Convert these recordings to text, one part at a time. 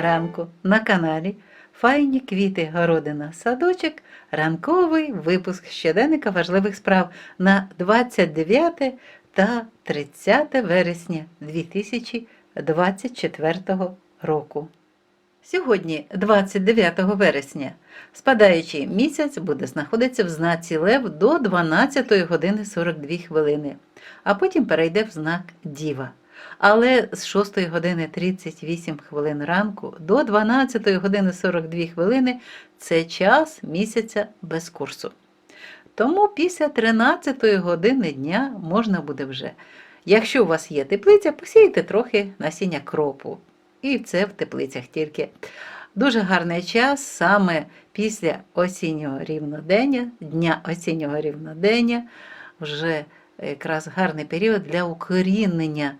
ранку на каналі Файні квіти Городина Садочок. Ранковий випуск щоденника важливих справ на 29 та 30 вересня 2024 року. Сьогодні, 29 вересня, спадаючий місяць буде знаходитися в знаці Лев до 12 години 42 хвилини, а потім перейде в знак Діва. Але з 6 години 38 хвилин ранку до 12 години 42 хвилини це час місяця без курсу. Тому після 13 години дня можна буде вже, якщо у вас є теплиця, посіяти трохи насіння кропу. І це в теплицях тільки. Дуже гарний час саме після осіннього рівнодення, дня осіннього рівнодення, вже якраз гарний період для укорінення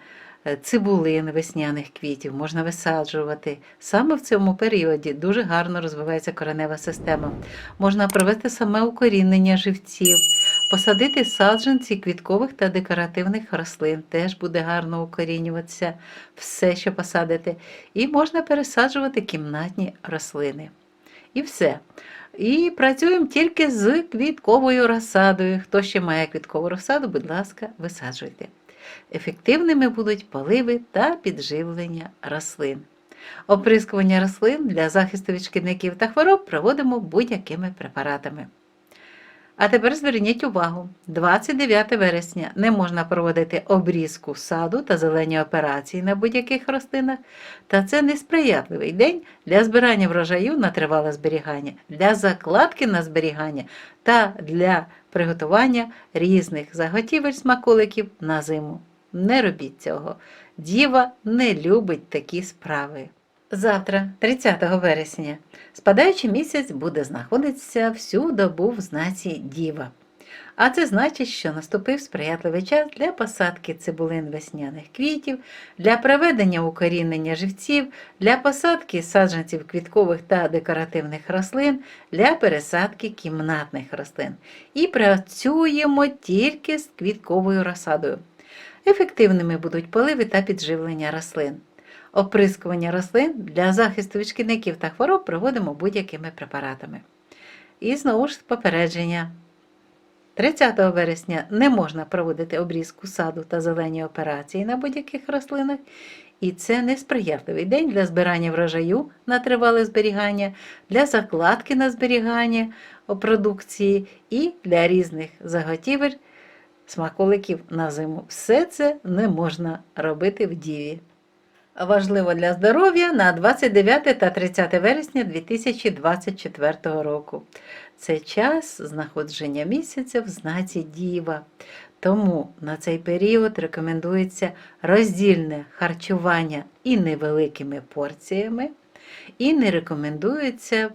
цибулин весняних квітів, можна висаджувати. Саме в цьому періоді дуже гарно розвивається коренева система. Можна провести саме укорінення живців, посадити саджанці квіткових та декоративних рослин, теж буде гарно укорінюватися все, що посадите. І можна пересаджувати кімнатні рослини. І все. І працюємо тільки з квітковою розсадою. Хто ще має квіткову розсаду, будь ласка, висаджуйте. Ефективними будуть поливи та підживлення рослин. Оприскування рослин для захисту від шкідників та хвороб проводимо будь-якими препаратами. А тепер зверніть увагу: 29 вересня не можна проводити обрізку саду та зелені операції на будь-яких рослинах, та це несприятливий день для збирання врожаю на тривале зберігання, для закладки на зберігання та для приготування різних заготівель смаколиків на зиму. Не робіть цього. Діва не любить такі справи. Завтра, 30 вересня, спадаючий місяць буде знаходитися всю добу в знаці Діва. А це значить, що наступив сприятливий час для посадки цибулин весняних квітів, для проведення укорінення живців, для посадки саджанців квіткових та декоративних рослин, для пересадки кімнатних рослин. І працюємо тільки з квітковою розсадою. Ефективними будуть поливи та підживлення рослин. Оприскування рослин для захисту від шкідників та хвороб проводимо будь-якими препаратами. І знову ж попередження. 30 вересня не можна проводити обрізку саду та зелені операції на будь-яких рослинах, і це несприятливий день для збирання врожаю на тривале зберігання, для закладки на зберігання продукції і для різних заготівель смаколиків на зиму. Все це не можна робити в діві. Важливо для здоров'я на 29 та 30 вересня 2024 року. Це час знаходження місяця в знаці Діва. Тому на цей період рекомендується роздільне харчування і невеликими порціями, і не рекомендується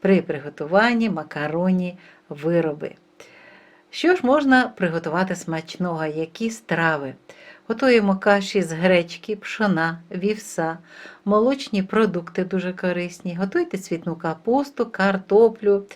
при приготуванні макароні вироби. Що ж можна приготувати смачного, які страви? Готуємо каші з гречки, пшона, вівса, молочні продукти дуже корисні. Готуйте цвітну капусту, картоплю.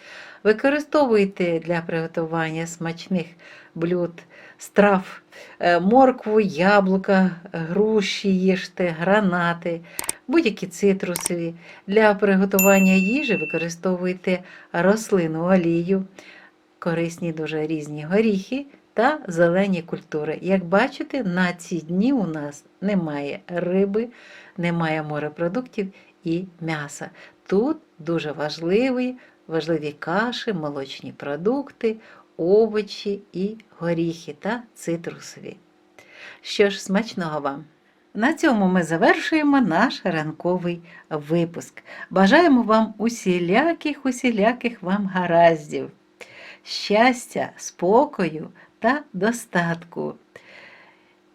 Використовуйте для приготування смачних блюд, страв, е, моркву, яблука, груші їжте, гранати, будь-які цитрусові. Для приготування їжі використовуйте рослинну олію, корисні дуже різні горіхи та зелені культури. Як бачите, на ці дні у нас немає риби, немає морепродуктів і м'яса. Тут дуже важливі, важливі каші, молочні продукти, овочі і горіхи та цитрусові. Що ж, смачного вам! На цьому ми завершуємо наш ранковий випуск. Бажаємо вам усіляких, усіляких вам гараздів, щастя, спокою та достатку.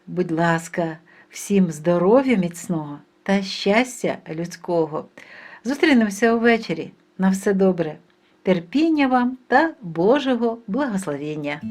Будь ласка, всім здоров'я міцного та щастя людського. Зустрінемося увечері. На все добре, терпіння вам та Божого благословення.